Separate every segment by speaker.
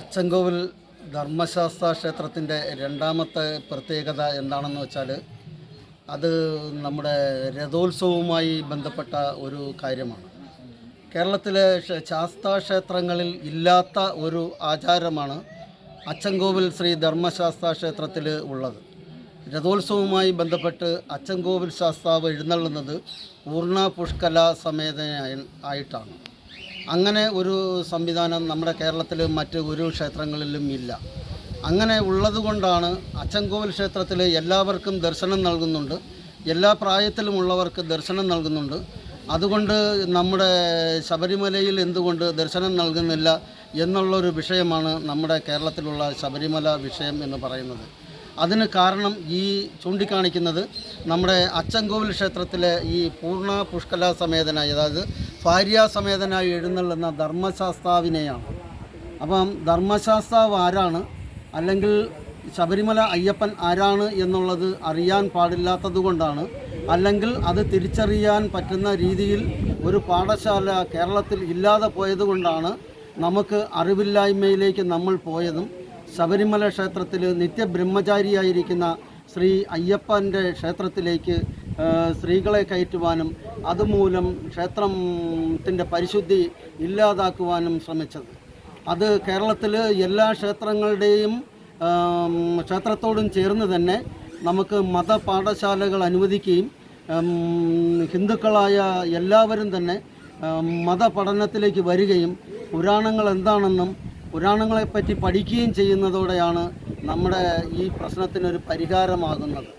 Speaker 1: അച്ചൻകോവിൽ ധർമ്മശാസ്ത്ര ക്ഷേത്രത്തിന്റെ രണ്ടാമത്തെ പ്രത്യേകത എന്താണെന്ന് വെച്ചാൽ അത് നമ്മുടെ രഥോത്സവവുമായി ബന്ധപ്പെട്ട ഒരു കാര്യമാണ്. കേരളത്തിലെ ശാസ്താ ക്ഷേത്രങ്ങളിൽ ഇല്ലാത്ത ഒരു ആചാരമാണ് അച്ചൻകോവിൽ ശ്രീ ധർമ്മശാസ്ത്ര ക്ഷേത്രത്തിൽ ഉള്ളത്. രഥോത്സവവുമായി ബന്ധപ്പെട്ട് അച്ചൻകോവിൽ ശാസ്താവ് എഴുന്നള്ളുന്നത് പൂർണ പുഷ്കല സമേതനായി ആയിട്ടാണ്. അങ്ങനെ ഒരു സംവിധാനം നമ്മുടെ കേരളത്തിൽ മറ്റ് ഒരു ക്ഷേത്രങ്ങളിലും ഇല്ല. അങ്ങനെ ഉള്ളതുകൊണ്ടാണ് അച്ചൻകോവിൽ ക്ഷേത്രത്തിൽ എല്ലാവർക്കും ദർശനം നൽകുന്നുണ്ട്. എല്ലാ പ്രായത്തിലുമുള്ളവർക്ക് ദർശനം നൽകുന്നുണ്ട്. അതുകൊണ്ട് നമ്മുടെ ശബരിമലയിൽ എന്തുകൊണ്ട് ദർശനം നൽകുന്നില്ല എന്നുള്ളൊരു വിഷയമാണ് നമ്മുടെ കേരളത്തിലുള്ള ശബരിമല വിഷയം എന്ന് പറയുന്നത്. അതിന് കാരണം ഈ ചൂണ്ടിക്കാണിക്കുന്നത് നമ്മുടെ അച്ചൻകോവിൽ ക്ഷേത്രത്തിലെ ഈ പൂർണ പുഷ്കല സമേതനായി അതായത് ഭാര്യാസമേതനായി എഴുന്നള്ളുന്ന ധർമ്മശാസ്താവിനെയാണ്. അപ്പം ധർമ്മശാസ്താവ് ആരാണ്? അല്ലെങ്കിൽ ശബരിമല അയ്യപ്പൻ ആരാണ് എന്നുള്ളത് അറിയാൻ പാടില്ലാത്തതുകൊണ്ടാണ് അല്ലെങ്കിൽ അത് തിരിച്ചറിയാൻ പറ്റുന്ന രീതിയിൽ ഒരു പാഠശാല കേരളത്തിൽ ഇല്ലാതെ പോയതുകൊണ്ടാണ് നമുക്ക് അറിവില്ലായ്മയിലേക്ക് നമ്മൾ പോയതും. ശബരിമല ക്ഷേത്രത്തിൽ നിത്യബ്രഹ്മചാരിയായിരിക്കുന്ന ശ്രീ അയ്യപ്പന്റെ ക്ഷേത്രത്തിലേക്ക് സ്ത്രീകളെ കയറ്റുവാനും അതുമൂലം ക്ഷേത്രത്തിന്റെ പരിശുദ്ധി ഇല്ലാതാക്കുവാനും ശ്രമിച്ചത്. അത് കേരളത്തിൽ എല്ലാ ക്ഷേത്രങ്ങളുടെയും ക്ഷേത്രത്തോടും ചേർന്ന് തന്നെ നമുക്ക് മതപാഠശാലകൾ അനുവദിക്കുകയും ഹിന്ദുക്കളായ എല്ലാവരും തന്നെ മതപഠനത്തിലേക്ക് വരികയും പുരാണങ്ങൾ എന്താണെന്നും പുരാണങ്ങളെപ്പറ്റി പഠിക്കുകയും ചെയ്യുന്നതോടെയാണ് നമ്മുടെ ഈ പ്രശ്നത്തിനൊരു പരിഹാരമാകുന്നത്.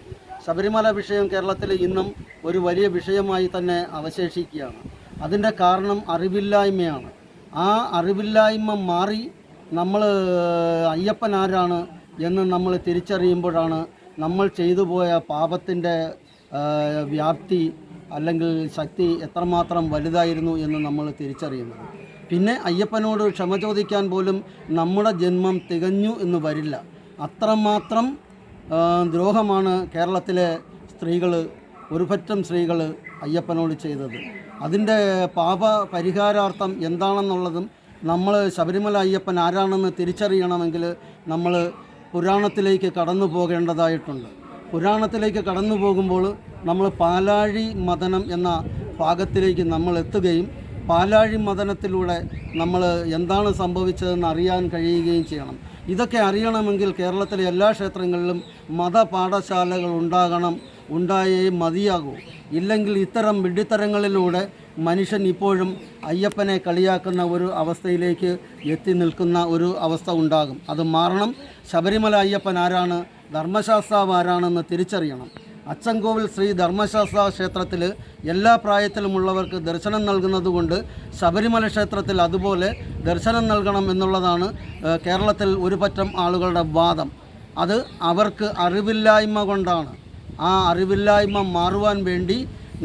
Speaker 1: ശബരിമല വിഷയം കേരളത്തിൽ ഇന്നും ഒരു വലിയ വിഷയമായി തന്നെ അവശേഷിക്കുകയാണ്. അതിന്റെ കാരണം അറിവില്ലായ്മയാണ്. ആ അറിവില്ലായ്മ മാറി നമ്മൾ അയ്യപ്പൻ ആരാണ് എന്ന് നമ്മൾ തിരിച്ചറിയുമ്പോഴാണ് നമ്മൾ ചെയ്തു പോയ പാപത്തിന്റെ വ്യാപ്തി അല്ലെങ്കിൽ ശക്തി എത്രമാത്രം വലുതായിരുന്നു എന്ന് നമ്മൾ തിരിച്ചറിയുന്നത്. പിന്നെ അയ്യപ്പനോട് ക്ഷമ ചോദിക്കാൻ പോലും നമ്മുടെ ജന്മം തികഞ്ഞു എന്ന് വരില്ല. അത്രമാത്രം ദ്രോഹമാണ് കേരളത്തിലെ സ്ത്രീകൾ ഒരുപറ്റം സ്ത്രീകൾ അയ്യപ്പനോട് ചെയ്തത്. അതിന്റെ പാപ പരിഹാരാർത്ഥം എന്താണെന്നുള്ളതും നമ്മൾ ശബരിമല അയ്യപ്പൻ ആരാണെന്ന് തിരിച്ചറിയണമെങ്കിൽ നമ്മൾ പുരാണത്തിലേക്ക് കടന്നു പോകേണ്ടതായിട്ടുണ്ട്. പുരാണത്തിലേക്ക് കടന്നു പോകുമ്പോൾ നമ്മൾ പാലാഴി മദനം എന്ന ഭാഗത്തിലേക്ക് നമ്മൾ എത്തുകയും പാലാഴി മദനത്തിലൂടെ നമ്മൾ എന്താണ് സംഭവിച്ചതെന്ന് അറിയാൻ കഴിയുകയും ചെയ്യണം. ഇതൊക്കെ അറിയണമെങ്കിൽ കേരളത്തിലെ എല്ലാ ക്ഷേത്രങ്ങളിലും മതപാഠശാലകൾ ഉണ്ടാകണം ഉണ്ടായേ മതിയാകൂ. ഇല്ലെങ്കിൽ ഇത്തരം വിഡിത്തരങ്ങളിലൂടെ മനുഷ്യൻ ഇപ്പോഴും അയ്യപ്പനെ കളിയാക്കുന്ന ഒരു അവസ്ഥയിലേക്ക് എത്തി നിൽക്കുന്ന ഒരു അവസ്ഥ ഉണ്ടാകും. അത് മാറണം. ശബരിമല അയ്യപ്പൻ ആരാണ്? ധർമ്മശാസ്താവ് ആരാണെന്ന് തിരിച്ചറിയണം. അച്ചൻകോവിൽ ശ്രീ ധർമ്മശാസ്ത്ര ക്ഷേത്രത്തിൽ എല്ലാ പ്രായത്തിലുമുള്ളവർക്ക് ദർശനം നൽകുന്നതുകൊണ്ട് ശബരിമല ക്ഷേത്രത്തിൽ അതുപോലെ ദർശനം നൽകണം എന്നുള്ളതാണ് കേരളത്തിൽ ഒരു പറ്റം ആളുകളുടെ വാദം. അത് അവർക്ക് അറിവില്ലായ്മ കൊണ്ടാണ്. ആ അറിവില്ലായ്മ മാറുവാൻ വേണ്ടി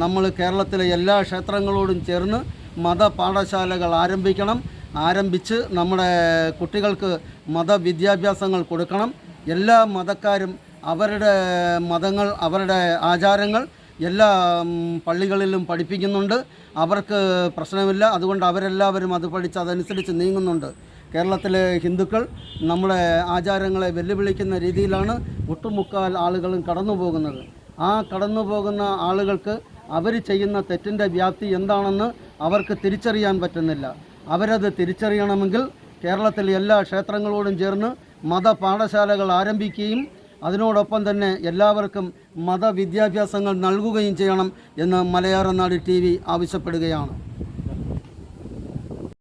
Speaker 1: നമ്മൾ കേരളത്തിലെ എല്ലാ ക്ഷേത്രങ്ങളോടും ചേർന്ന് മതപാഠശാലകൾ ആരംഭിക്കണം. ആരംഭിച്ച് നമ്മുടെ കുട്ടികൾക്ക് മതവിദ്യാഭ്യാസങ്ങൾ കൊടുക്കണം. എല്ലാ മതക്കാരും അവരുടെ മതങ്ങൾ അവരുടെ ആചാരങ്ങൾ എല്ലാ പള്ളികളിലും പഠിപ്പിക്കുന്നുണ്ട്. അവർക്ക് പ്രശ്നമില്ല. അതുകൊണ്ട് അവരെല്ലാവരും അത് പഠിച്ച് അതനുസരിച്ച് നീങ്ങുന്നുണ്ട്. കേരളത്തിലെ ഹിന്ദുക്കൾ നമ്മുടെ ആചാരങ്ങളെ വെല്ലുവിളിക്കുന്ന രീതിയിലാണ് ഒട്ടുമുക്കാൽ ആളുകളും കടന്നു പോകുന്നത് ആ കടന്നു പോകുന്ന ആളുകൾക്ക് അവർ ചെയ്യുന്ന തെറ്റിന്റെ വ്യാപ്തി എന്താണെന്ന് അവർക്ക് തിരിച്ചറിയാൻ പറ്റുന്നില്ല. അവരത് തിരിച്ചറിയണമെങ്കിൽ കേരളത്തിലെ എല്ലാ ക്ഷേത്രങ്ങളോടും ചേർന്ന് മതപാഠശാലകൾ ആരംഭിക്കുകയും അതിനോടൊപ്പം തന്നെ എല്ലാവർക്കും മതവിദ്യാഭ്യാസങ്ങൾ നൽകുകയും ചെയ്യണം എന്ന് മലയാള നാട് ടി ആവശ്യപ്പെടുകയാണ്.